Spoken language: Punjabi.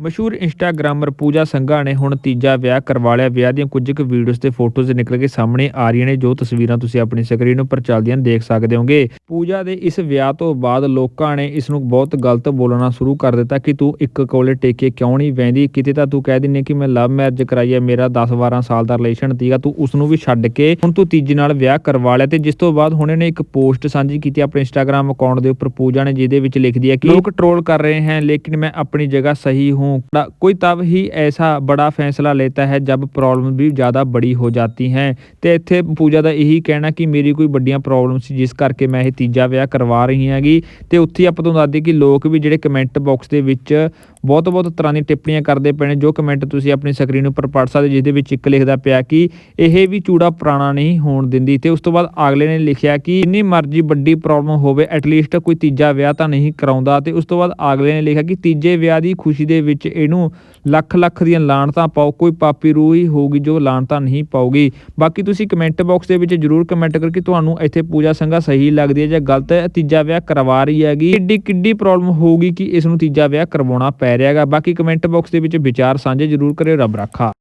ਮਸ਼ਹੂਰ ਇੰਸਟਾਗ੍ਰਾਮਰ ਪੂਜਾ ਸੰਘਾ ਨੇ ਹੁਣ ਤੀਜਾ ਵਿਆਹ ਕਰਵਾ ਲਿਆ। ਵਿਆਹ ਦੀਆਂ ਕੁਝ ਕੁ ਵੀਡੀਓਜ਼ ਤੇ ਫੋਟੋਜ਼ ਨਿਕਲ ਕੇ ਸਾਹਮਣੇ ਆ ਰਹੀਆਂ ਨੇ ਜੋ ਤਸਵੀਰਾਂ ਤੁਸੀਂ ਆਪਣੀ ਸਕਰੀਨ ਉੱਪਰ ਚੱਲਦੀਆਂ ਦੇਖ ਸਕਦੇ ਹੋਗੇ। ਪੂਜਾ ਦੇ ਇਸ ਵਿਆਹ ਤੋਂ ਬਾਅਦ ਲੋਕਾਂ ਨੇ ਇਸ ਨੂੰ ਬਹੁਤ ਗਲਤ ਬੋਲਣਾ ਸ਼ੁਰੂ ਕਰ ਦਿੱਤਾ ਕਿ ਤੂੰ ਇੱਕ ਕੋਲੇ ਟੇਕੇ ਕਿਉਂ ਨਹੀਂ ਵੈਂਦੀ ਕਿਤੇ ਤਾਂ ਤੂੰ ਕਹਿ ਦਿੰਨੇ ਕਿ ਮੈਂ ਲਵ ਮੈਰਿਜ ਕਰਾਈ ਹੈ ਮੇਰਾ 10-12 ਸਾਲ ਦਾ ਰਿਲੇਸ਼ਨ ਸੀਗਾ ਤੂੰ ਉਸ ਨੂੰ ਵੀ ਛੱਡ ਕੇ ਹੁਣ ਤੂੰ ਤੀਜੇ ਨਾਲ ਵਿਆਹ ਕਰਵਾ ਲਿਆ। ਤੇ ਜਿਸ ਤੋਂ ਬਾਅਦ ਹੁਣ ਇਹਨੇ ਇੱਕ ਪੋਸਟ ਸਾਂਝੀ ਕੀਤੀ ਆਪਣੇ ਇੰਸਟਾਗ੍ਰਾਮ ਅਕਾਊਂਟ ਦੇ ਉੱਪਰ ਪੂਜਾ ਨੇ ਜਿਹਦੇ ਵਿੱਚ ਲਿਖਦੀ ਹੈ ਕਿ ਲੋਕ ਟ੍ਰੋਲ ਕਰ ਰਹੇ ਹਨ ਲੇਕਿਨ ਮੈਂ ਆਪਣੀ ਜਗ੍ਹਾ ਸਹੀ हूँ बड़ा- कोई तब ही ऐसा बड़ा फैसला लेता है जब प्रॉब्लम भी ਜ਼ਿਆਦਾ ਬੜੀ ਹੋ ਜਾਂਦੀ ਹੈ ਤੇ ਇੱਥੇ ਪੂਜਾ ਦਾ ਇਹੀ ਕਹਿਣਾ ਕਿ ਮੇਰੀ ਕੋਈ ਵੱਡੀਆਂ ਪ੍ਰੋਬਲਮ ਸੀ ਜਿਸ ਕਰਕੇ ਮੈਂ ਇਹ ਤੀਜਾ ਵਿਆਹ ਕਰਵਾ ਰਹੀ ਹੈਗੀ ਤੇ ਉੱਥੇ ਹੀ ਆਪਾਂ ਤੁਹਾਨੂੰ ਦੱਸਦੇ ਕਿ ਲੋਕ ਵੀ ਜਿਹੜੇ ਕਮੈਂਟ ਬਾਕਸ ਦੇ ਵਿੱਚ ਬਹੁਤ ਬਹੁਤ ਤਰ੍ਹਾਂ ਦੀਆਂ ਟਿੱਪਣੀਆਂ ਕਰਦੇ ਪਏ ਨੇ, ਜੋ ਕਮੈਂਟ ਤੁਸੀਂ ਆਪਣੀ ਸਕਰੀਨ ਉੱਪਰ ਪੜ੍ਹ ਸਕਦੇ ਜਿਸ ਦੇ ਵਿੱਚ ਇੱਕ ਲਿਖਦਾ ਪਿਆ ਕਿ ਇਹ ਵੀ ਚੂੜਾ ਪੁਰਾਣਾ ਨਹੀਂ ਹੋਣ ਦਿੰਦੀ ਤੇ ਉਸ ਤੋਂ ਬਾਅਦ ਅਗਲੇ ਨੇ ਲਿਖਿਆ ਕਿ ਇੰਨੀ ਮਰਜ਼ੀ ਵੱਡੀ ਪ੍ਰੋਬਲਮ ਹੋਵੇ ਐਟਲੀਸਟ ਕੋਈ ਤੀਜਾ ਵਿਆਹ ਤਾਂ ਨਹੀਂ ਕਰਾਉਂਦਾ ਤੇ ਉਸ ਤੋਂ ਬਾਅਦ ਅਗਲੇ ਨੇ ਲਿਖਿਆ ਕਿ ਤੀਜੇ ਵਿਆਹ ਦੀ ਖੁਸ਼ੀ ਦੇ ਵਿੱਚ ਇਹਨੂੰ ਲੱਖ ਲੱਖ ਦੀਆਂ ਲਾਣਤਾਂ ਪਾਓ, ਕੋਈ ਪਾਪੀ ਰੂਹ ਹੀ ਹੋਊਗੀ ਜੋ ਲਾਣਤਾਂ ਨਹੀਂ ਪਾਉਗੀ ਬਾਕੀ ਤੁਸੀਂ ਕਮੈਂਟ ਬਾਕਸ ਦੇ ਵਿੱਚ ਜਰੂਰ ਕਮੈਂਟ ਕਰੋ ਕਿ ਤੁਹਾਨੂੰ ਇੱਥੇ ਪੂਜਾ ਸੰਘਾ ਸਹੀ ਲੱਗਦੀ ਹੈ ਜਾਂ ਗਲਤ ਹੈ, ਤੀਜਾ ਵਿਆਹ ਕਰਵਾ ਰਹੀ ਹੈਗੀ ਕਿੱਡੀ ਕਿੱਡੀ ਪ੍ਰੋਬਲਮ ਹੋਊਗੀ ਕਿ ਇਸ ਨੂੰ ਤੀਜਾ ਵਿਆਹ ਕਰਵਾਉਣਾ ਪੈ ਰਿਹਾ ਹੈਗਾ ਬਾਕੀ ਕਮੈਂਟ ਬਾਕਸ ਦੇ ਵਿੱਚ ਵਿਚਾਰ ਸਾਂਝੇ ਜਰੂਰ ਕਰਿਓ ਰੱਬ ਰਾਖਾ।